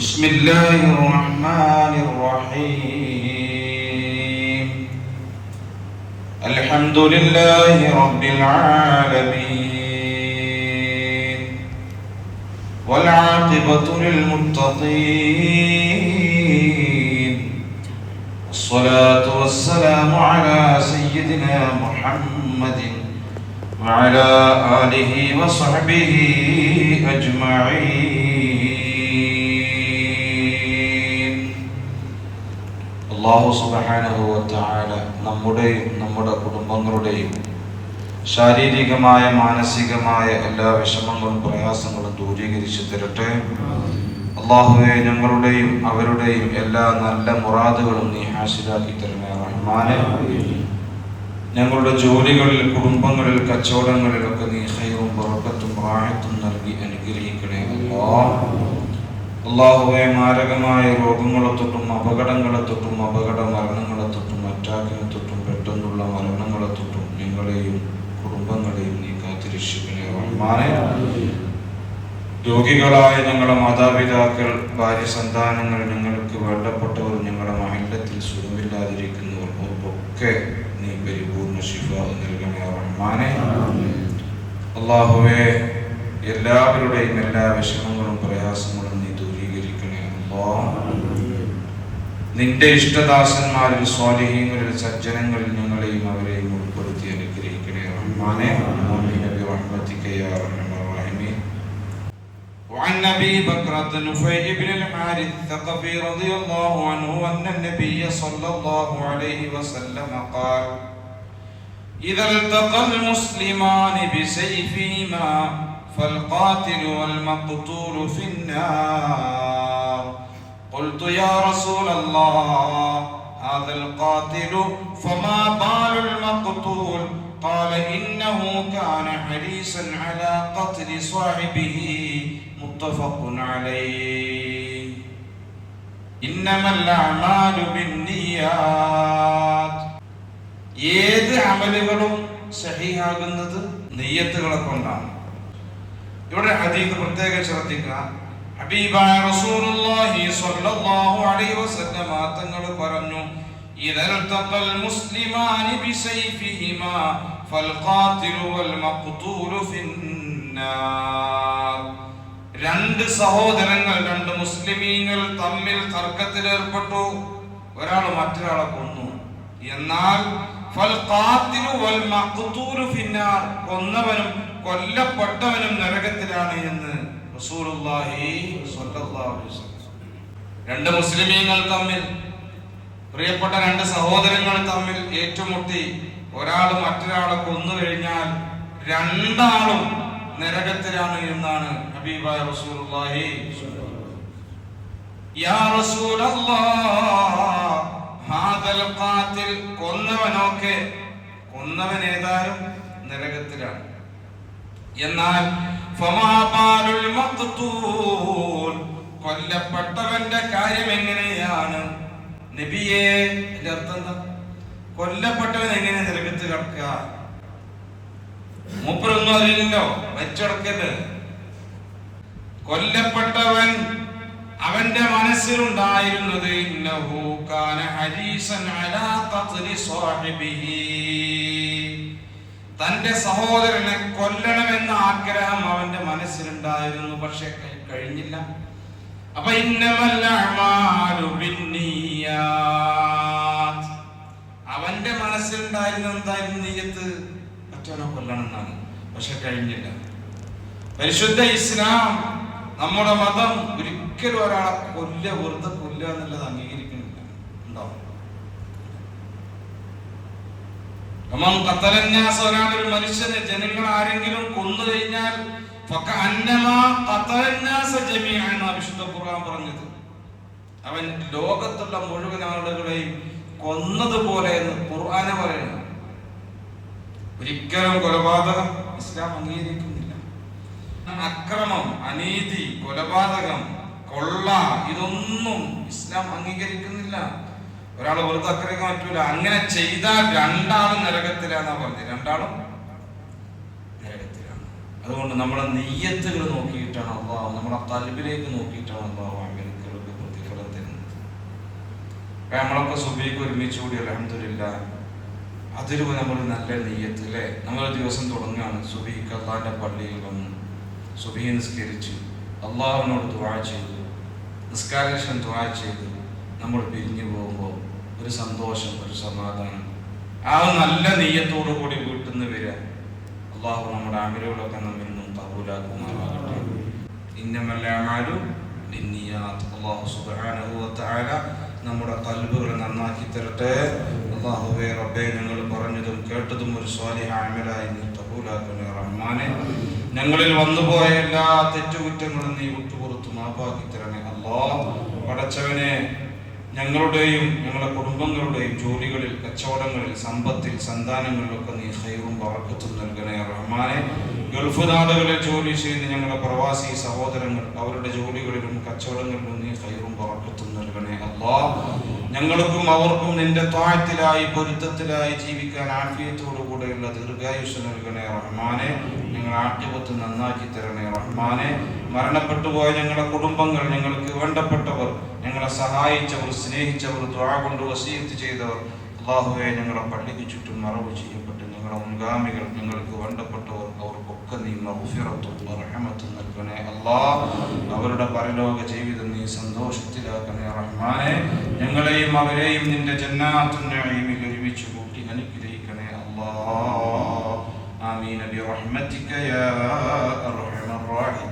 بسم الله الرحمن الرحيم. الحمد لله رب العالمين. والعاقبة للمتقين. الصلاة والسلام على سيدنا محمد وعلى آله وصحبه أجمعين. അള്ളാഹു സുബ്ഹാനഹു വതആല നമ്മുടെയും നമ്മുടെ കുടുംബങ്ങളുടെയും ശാരീരികമായ മാനസികമായ എല്ലാ വിഷമങ്ങളും പ്രയാസങ്ങളും ദൂരീകരിച്ച് തരട്ടെ. അള്ളാഹുവെ ഞങ്ങളുടെയും അവരുടെയും എല്ലാ നല്ല മുറാദുകളും നീ ഹാസിലാക്കി തരണേ റഹ്മാനെ. ഞങ്ങളുടെ ജോലികളിൽ കുടുംബങ്ങളിൽ കച്ചവടങ്ങളിലൊക്കെ നീ ഹൈറും പുറക്കത്തും പ്രായത്തും നൽകി അനുഗ്രഹിക്കണേ അല്ലാഹ്. അള്ളാഹുവെ മാരകമായ രോഗങ്ങളെ തൊട്ടും അപകടങ്ങളെ തൊട്ടും അപകട മരണങ്ങളെ തൊട്ടും അറ്റാക്കിനെ തൊട്ടും പെട്ടെന്നുള്ള മരണങ്ങളെ തൊട്ടും നിങ്ങളെയും കുടുംബങ്ങളെയും നീ കാത്തിരക്ഷിക്കണേ. റഹ്മാനെ രോഗികളായ ഞങ്ങളുടെ മാതാപിതാക്കൾ ഭാര്യ സന്താനങ്ങൾ ഞങ്ങൾക്ക് വേണ്ടപ്പെട്ടവർ ഞങ്ങളുടെ മഹിളത്തിൽ സുഖമില്ലാതിരിക്കുന്നവർ ഒക്കെ നീ പരിപൂർണ ശിഫ നൽകണേ. റഹ്മാനെ അള്ളാഹുവെ എല്ലാവരുടെയും എല്ലാ വിഷമങ്ങളും പ്രയാസങ്ങളും നിന്റെ ഇഷ്ടദാസന്മാരിൽ സ്വാലിഹീങ്ങളിൽ സജ്ജനങ്ങളിൽ ഞങ്ങളെയും അവരെയും ഉൾപ്പെടുത്തി അനുഗ്രഹിക്കണേ റഹ്മാനെ ആമീൻ برحمتك يا ارحم الراحمين وعن ابي بكرة نفيع بن الحارث الثقفي رضي الله عنه ان النبي صلى الله عليه وسلم قال إذا التقى المسلمان بسيفهما فالقاتل والمقتول في النار قلت يا رسول الله هذا القاتل فما بال المقتول قال إنه كان حريصا على قتل صاحبه متفق عليه إنما الأعمال بالنيات ഏത് അമലുകളും സഹിയാകുന്നത് നെയ്യത്തുകളെ കൊണ്ടാണ് ഇവിടെ ഹദീസ് പ്രത്യേകം ശ്രദ്ധിക്കുക ഹബീബായ റസൂലുള്ളാഹി സ്വല്ലല്ലാഹു അലൈഹി വസല്ലമ തങ്ങൾ പറഞ്ഞു ഇദൽ തഖൽ മുസ്ലിമാനി ബിസൈഫിഹിമാ ഫൽഖാതിലു വൽ മഖ്തൂലു ഫിന്നാർ. രണ്ട് സഹോദരങ്ങൾ രണ്ട് മുസ്ലിമീങ്ങൾ തമ്മിൽ തർക്കത്തിലേർപ്പെട്ടു ഒരാൾ മറ്റൊരാളെ കൊന്നു. എന്നാൽ ഫൽഖാതിലു വൽ മഖ്തൂലു ഫിന്നാർ കൊന്നവനും കൊല്ലപ്പെട്ടവനും നരകത്തിലാണ് എന്ന് റസൂലുള്ളാഹി സ്വല്ലല്ലാഹു അലൈഹി വസല്ലം രണ്ട് മുസ്ലിമീങ്ങൾ തമ്മിൽ പ്രിയപ്പെട്ട രണ്ട് സഹോദരങ്ങൾ തമ്മിൽ ഏറ്റുമുട്ടി ഒരാൾ മറ്റൊരാളെ കൊന്നു കഴിഞ്ഞാൽ രണ്ടാളും നരകത്തിലാണ് എന്നാണ് ഹബീബായ റസൂലുള്ളാഹി യാ റസൂലല്ലാഹ് ഹാദൽ ഖാതിൽ കൊന്നവനൊക്കെ കൊന്നവൻ ഏതായാലും നരകത്തിലാണ്. എന്നാൽ കൊല്ലപ്പെട്ടവന്റെ കാര്യം എങ്ങനെയാണ്? നബിയെ എന്റെ അർത്ഥം എന്താ? കൊല്ലപ്പെട്ടവൻ എങ്ങനെ നിരകത്ത് കിടക്കുക? മൂപ്പരൊന്നും അറിയില്ലല്ലോ വെച്ചടക്കൽ കൊല്ലപ്പെട്ടവൻ അവന്റെ മനസ്സിലുണ്ടായിരുന്നത് ഇന്നഹു കാന ഹരീസൻ അലാ തത്രി സാഹിബിഹി. തന്റെ സഹോദരനെ കൊല്ലണമെന്ന ആഗ്രഹം അവന്റെ മനസ്സിലുണ്ടായിരുന്നു പക്ഷെ കഴിഞ്ഞില്ല. അപ്പൊ. അവന്റെ മനസ്സിലുണ്ടായിരുന്ന എന്തായിരുന്നു നീയത്ത്? മറ്റവനെ കൊല്ലണം എന്നാണ് പക്ഷെ കഴിഞ്ഞില്ല. പരിശുദ്ധ ഇസ്ലാം നമ്മുടെ മതം ഒരിക്കലും ഒരാളെ കൊല്ല വെറുതെ കൊല്ലുക എന്നുള്ളത് അംഗീകരിക്കുന്നില്ല. ഉണ്ടാവും ഒരാളൊരു മനുഷ്യനെ ജനങ്ങൾ ആരെങ്കിലും കൊന്നു കഴിഞ്ഞാൽ വിശുദ്ധ ഖുർആൻ പറഞ്ഞത്. അവൻ ലോകത്തുള്ള മുഴുവൻ ആളുകളെയും കൊന്നതുപോലെ എന്ന് ഖുർആനെ പറയുന്നു ഒരിക്കലും കൊലപാതകം ഇസ്ലാം അംഗീകരിക്കുന്നില്ല. അക്രമം അനീതി കൊലപാതകം കൊള്ള ഇതൊന്നും ഇസ്ലാം അംഗീകരിക്കുന്നില്ല. ഒരാൾ വെറുതെ അക്രമിക്കാൻ പറ്റൂല. അങ്ങനെ ചെയ്താൽ രണ്ടാളും നരകത്തിലാന്നാ പറഞ്ഞത്. രണ്ടാളും നരകത്തിലാണ് അതുകൊണ്ട് നമ്മളെ നെയ്യത്തുകൾ നോക്കിയിട്ടാണ് അള്ളാഹു നമ്മളെ തലബിലേക്ക് നോക്കിയിട്ടാണ് അള്ളാഹു പ്രതിഫലം തരുന്നത്. നമ്മളൊക്കെ സുബൈക്ക് ഒരുമിച്ച് കൂടി അലഹമില്ല അതിൽ നമ്മൾ നല്ല നെയ്യത്ത് അല്ലേ നമ്മൾ ദിവസം തുടങ്ങുകയാണ് സുബൈക്ക് അള്ളാഹിന്റെ പള്ളിയിൽ വന്ന് സുബി നിസ്കരിച്ച് അള്ളാഹുവിനോട് ദുആ ചെയ്തു. നിസ്കാരശേഷം ദുആ ചെയ്ത് നമ്മൾ പിരിഞ്ഞു പോകുമ്പോൾ ഒരു സന്തോഷം ഒരു സമാധാനം. ആ നല്ല നെയ്യത്തോടു കൂടി വീട്ടിൽ നിന്ന് വരിക. അള്ളാഹു നമ്മുടെ അമിലുകളൊക്കെ നമ്മിൽ നിന്നും കബൂലാക്കുമാറാകട്ടെ. ഇന്നമല്ലാമാരും നമ്മുടെ കൽബുകൾ നന്നാക്കി തരട്ടെ. അള്ളാഹുബേ റബ്ബെ ഞങ്ങൾ പറഞ്ഞതും കേട്ടതും ഒരു സ്വാലിഹ അമലായി നീ കബൂലാക്കണേ റഹ്മാനെ. ഞങ്ങളിൽ വന്നുപോയ എല്ലാ തെറ്റുകുറ്റങ്ങളും നീ വിട്ടുപുറത്ത് മാപ്പാക്കി തരണേ. അള്ളാഹ് പടച്ചവനെ ഞങ്ങളുടെയും ഞങ്ങളുടെ കുടുംബങ്ങളുടെയും ജോലികളിൽ കച്ചവടങ്ങളിൽ സമ്പത്തിൽ സന്താനങ്ങളിലൊക്കെ നീ ഹൈറും വറക്കത്തും നൽകണേ റഹ്മാനെ. ഗൾഫ് നാടുകളിൽ ജോലി ചെയ്യുന്ന ഞങ്ങളുടെ പ്രവാസി സഹോദരങ്ങൾ അവരുടെ ജോലികളിലും കച്ചവടങ്ങളിലും നീ ഹൈറും വറക്കത്തും നൽകണേ അല്ലാ ഞങ്ങൾക്കും അവർക്കും നിന്റെ താഴത്തിലായി പൊരുത്തത്തിലായി ജീവിക്കാൻ ആത്മീയത്തോടു കൂടെയുള്ള ദീർഘായുഷ നൽകണേ റഹ്മാനെ. നിങ്ങൾ ആട്ടിപത്ത് നന്നാക്കി തരണേ റഹ്മാനെ. മരണപ്പെട്ടു പോയ ഞങ്ങളുടെ കുടുംബങ്ങൾ ഞങ്ങൾക്ക് വേണ്ടപ്പെട്ടവർ ഞങ്ങളെ സഹായിച്ചവർ സ്നേഹിച്ചവർ ദ്വാ കൊണ്ട് വസീയത്ത് ചെയ്തവർ അള്ളാഹുവെ ഞങ്ങളുടെ പള്ളിക്ക് ചുറ്റും മറവ് ചെയ്യപ്പെട്ട് ഞങ്ങളുടെ മുൻഗാമികൾ ഞങ്ങൾക്ക് വേണ്ടപ്പെട്ടവർ അവർക്കൊക്കെ നീ മറുഫിറത്തും റഹമത്തും നൽകണേ അള്ളാഹ് അവരുടെ പരലോക ജീവിതം നീ സന്തോഷത്തിലാക്കണേ റഹ്മാനെ. ഞങ്ങളെയും അവരെയും നിന്റെ ജന്നാത്തുന്നയിൽ ഒരുമിച്ച് കൂട്ടി അനുഗ്രഹിക്കണേ അല്ലാ. ആമീൻ. ബിറഹ്മതിക യാ അർഹമർ റാഹിമീൻ.